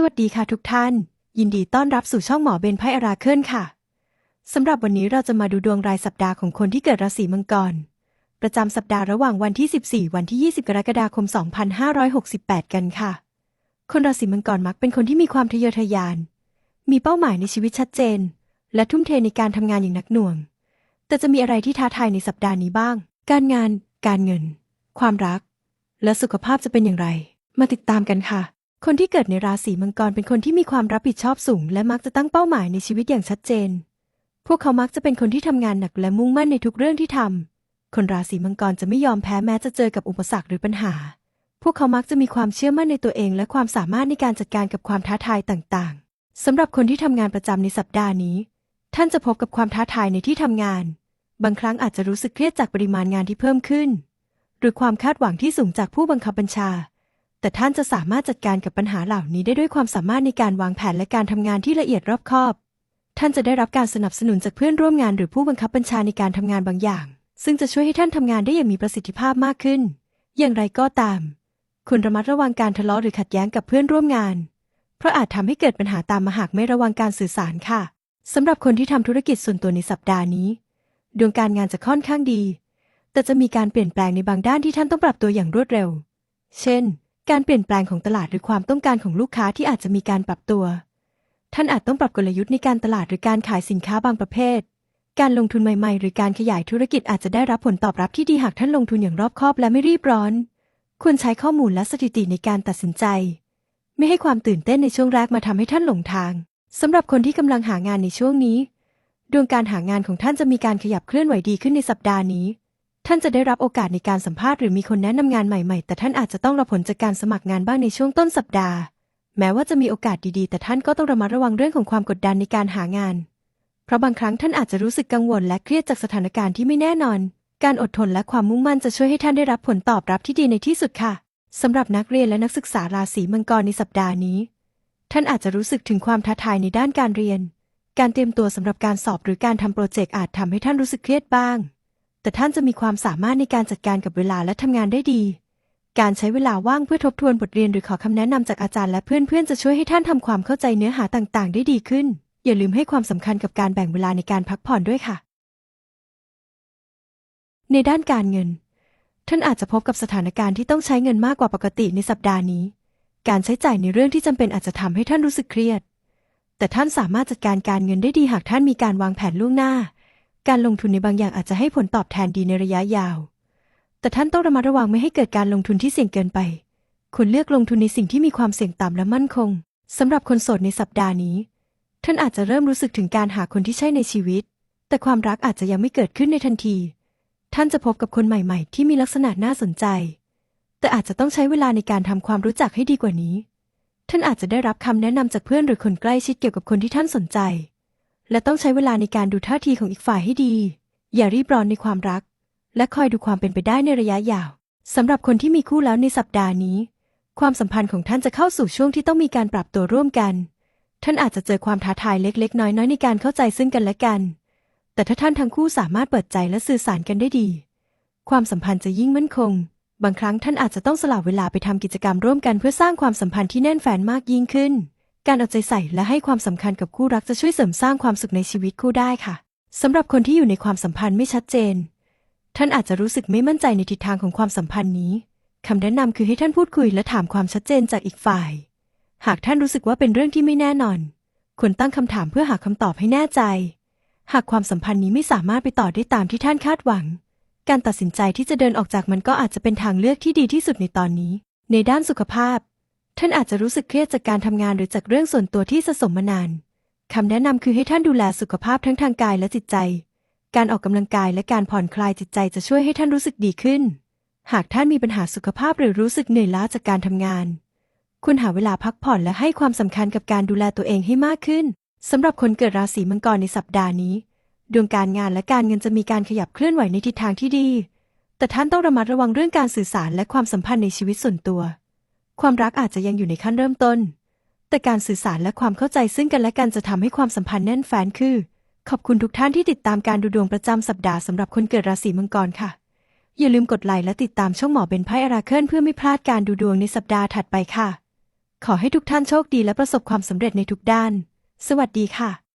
สวัสดีค่ะทุกท่าน ยินดีต้อนรับสู่ช่องหมอเบนไพ่อาราเคิลค่ะสำหรับวันนี้เราจะมาดูดวงรายสัปดาห์ของคนที่เกิดราศีมังกร ประจำสัปดาห์ระหว่างวันที่ 14 วันที่ 20 กรกฎาคม 2568 กันค่ะ คนราศีมังกรมักเป็นคนที่มีความทะเยอทะยาน มีเป้าหมายในชีวิตชัดเจน และทุ่มเทในการทำงานอย่างหนักหน่วง แต่จะมีอะไรที่ท้าทายในสัปดาห์นี้บ้าง การงาน การเงิน ความรัก และสุขภาพจะเป็นอย่างไร มาติดตามกันค่ะ คนที่เกิดในราศีมังกรเป็นคนที่มีความรับผิดชอบสูง และมักจะตั้งเป้าหมายในชีวิตอย่างชัดเจน พวกเขามักจะเป็นคนที่ทำงานหนักและมุ่งมั่นในทุกเรื่องที่ทำ คนราศีมังกรจะไม่ยอมแพ้แม้จะเจอกับอุปสรรคหรือปัญหา พวกเขามักจะมีความเชื่อมั่นในตัวเอง และความสามารถในการจัดการกับความท้าทายต่างๆ สำหรับคนที่ทำงานประจำในสัปดาห์นี้ ท่านจะพบกับความท้าทายในที่ทำงาน บางครั้งอาจจะรู้สึกเครียดจากปริมาณงานที่เพิ่มขึ้น หรือความคาดหวังที่สูงจากผู้บังคับบัญชา แต่ท่านจะสามารถจัดการกับปัญหาเหล่านี้ได้ด้วยความสามารถในการวางแผนและการทำงานที่ละเอียดรอบคอบ ท่านจะได้รับการสนับสนุนจากเพื่อนร่วมงานหรือผู้บังคับบัญชาในการทำงานบางอย่าง ซึ่งจะช่วยให้ท่านทำงานได้อย่างมีประสิทธิภาพมากขึ้น อย่างไรก็ตาม คุณระมัดระวังการทะเลาะหรือขัดแย้งกับเพื่อนร่วมงาน เพราะอาจทำให้เกิดปัญหาตามมาหากไม่ระวังการสื่อสารค่ะสำหรับคนที่ทำธุรกิจส่วนตัวในสัปดาห์นี้ ดวงการงานจะค่อนข้างดี แต่จะมีการเปลี่ยนแปลงในบางด้านที่ท่านต้องปรับตัวอย่างรวดเร็ว เช่น การเปลี่ยนแปลงของตลาดหรือความต้องการของลูกค้าที่อาจจะมีการปรับตัว ท่านอาจต้องปรับกลยุทธ์ในการตลาดหรือการขายสินค้าบางประเภท การลงทุนใหม่ๆ หรือการขยายธุรกิจอาจจะได้รับผลตอบรับที่ดีหากท่านลงทุนอย่างรอบคอบและไม่รีบร้อน ควรใช้ข้อมูลและสถิติในการตัดสินใจ ไม่ให้ความตื่นเต้นในช่วงแรกมาทำให้ท่านหลงทางสำหรับคนที่กำลังหางานในช่วงนี้ ดวงการหางานของท่านจะมีการขยับเคลื่อนไหวดีขึ้นในสัปดาห์นี้ ท่านจะได้รับโอกาสในการสัมภาษณ์หรือมีคนแนะนำงานใหม่ๆ แต่ท่านอาจจะต้องรอผลจากการสมัครงานบ้างในช่วงต้นสัปดาห์ แม้ว่าจะมีโอกาสดีๆ แต่ท่านก็ต้องระมัดระวังเรื่องของความกดดันในการหางาน เพราะบางครั้งท่านอาจจะรู้สึกกังวลและเครียดจากสถานการณ์ที่ไม่แน่นอน การอดทนและความมุ่งมั่นจะช่วยให้ท่านได้รับผลตอบรับที่ดีในที่สุดค่ะสำหรับนักเรียนและนักศึกษาราศีมังกรในสัปดาห์นี้ ท่านอาจจะรู้สึกถึงความท้าทายในด้านการเรียน การเตรียมตัวสำหรับการสอบหรือการทำโปรเจกต์อาจทำให้ท่านรู้สึกเครียดบ้าง แต่ท่านจะมีความสามารถในการจัดการกับเวลาและทำงานได้ดี การใช้เวลาว่างเพื่อทบทวนบทเรียนหรือขอคำแนะนำจากอาจารย์และเพื่อนๆ จะช่วยให้ท่านทำความเข้าใจเนื้อหาต่างๆ ได้ดีขึ้น อย่าลืมให้ความสำคัญกับการแบ่งเวลาในการพักผ่อนด้วยค่ะ ในด้านการเงิน ท่านอาจจะพบกับสถานการณ์ที่ต้องใช้เงินมากกว่าปกติในสัปดาห์นี้ การใช้จ่ายในเรื่องที่จำเป็นอาจจะทำให้ท่านรู้สึกเครียด แต่ท่านสามารถจัดการการเงินได้ดีหากท่านมีการวางแผนล่วงหน้า การลงทุนในบางอย่างอาจจะให้ผลตอบแทนดีในระยะยาว แต่ท่านต้องระมัดระวังไม่ให้เกิดการลงทุนที่เสี่ยงเกินไปควรเลือกลงทุนในสิ่งที่มีความเสี่ยงต่ำและมั่นคงสำหรับคนโสดในสัปดาห์นี้ ท่านอาจจะเริ่มรู้สึกถึงการหาคนที่ใช่ในชีวิต แต่ความรักอาจจะยังไม่เกิดขึ้นในทันที ท่านจะพบกับคนใหม่ ๆ ที่มีลักษณะน่าสนใจ แต่อาจจะต้องใช้เวลาในการทำความรู้จักให้ดีกว่านี้ ท่านอาจจะได้รับคำแนะนำจากเพื่อนหรือคนใกล้ชิดเกี่ยวกับคนที่ท่านสนใจ และต้องใช้เวลาในการดูท่าทีของอีกฝ่ายให้ดี อย่ารีบร้อนในความรัก และคอยดูความเป็นไปได้ในระยะยาวสำหรับคนที่มีคู่แล้วในสัปดาห์นี้ ความสัมพันธ์ของท่านจะเข้าสู่ช่วงที่ต้องมีการปรับตัวร่วมกัน ท่านอาจจะเจอความท้าทายเล็กๆ น้อยๆ ในการเข้าใจซึ่งกันและกัน แต่ถ้าท่านทั้งคู่สามารถเปิดใจและสื่อสารกันได้ดี ความสัมพันธ์จะยิ่งมั่นคง บางครั้งท่านอาจจะต้องสละเวลาไปทำกิจกรรมร่วมกันเพื่อสร้างความสัมพันธ์ที่แน่นแฟนมากยิ่งขึ้น การเอาใจใส่และให้ความสำคัญกับคู่รักจะช่วยเสริมสร้างความสุขในชีวิตคู่ได้ค่ะสำหรับคนที่อยู่ในความสัมพันธ์ไม่ชัดเจน ท่านอาจจะรู้สึกไม่มั่นใจในทิศทางของความสัมพันธ์นี้คำแนะนำคือให้ท่านพูดคุยและถามความชัดเจนจากอีกฝ่าย หากท่านรู้สึกว่าเป็นเรื่องที่ไม่แน่นอน ควรตั้งคำถามเพื่อหาคำตอบให้แน่ใจ หากความสัมพันธ์นี้ไม่สามารถไปต่อได้ตามที่ท่านคาดหวัง การตัดสินใจที่จะเดินออกจากมันก็อาจจะเป็นทางเลือกที่ดีที่สุดในตอนนี้ ในด้านสุขภาพ ท่านอาจจะรู้สึกเครียดจากการทำงานหรือจากเรื่องส่วนตัวที่สะสมมานานคำแนะนำคือให้ท่านดูแลสุขภาพทั้งทางกายและจิตใจ การออกกำลังกายและการผ่อนคลายจิตใจจะช่วยให้ท่านรู้สึกดีขึ้น หากท่านมีปัญหาสุขภาพหรือรู้สึกเหนื่อยล้าจากการทำงาน คุณหาเวลาพักผ่อนและให้ความสำคัญกับการดูแลตัวเองให้มากขึ้นสำหรับคนเกิดราศีมังกรในสัปดาห์นี้ ดวงการงานและการเงินจะมีการขยับเคลื่อนไหวในทิศทางที่ดี แต่ท่านต้องระมัดระวังเรื่องการสื่อสารและความสัมพันธ์ในชีวิตส่วนตัว ความรักอาจจะยังอยู่ในขั้นเริ่มต้น แต่การสื่อสารและความเข้าใจซึ่งกันและกันจะทำให้ความสัมพันธ์แน่นแฟ้นคือขอบคุณทุกท่านที่ติดตามการดูดวงประจำสัปดาห์สำหรับคนเกิดราศีมังกรค่ะ อย่าลืมกดไลค์และติดตามช่องหมอเบนไพ่อาราเคิลเพื่อไม่พลาดการดูดวงในสัปดาห์ถัดไปค่ะ ขอให้ทุกท่านโชคดีและประสบความสำเร็จในทุกด้าน สวัสดีค่ะ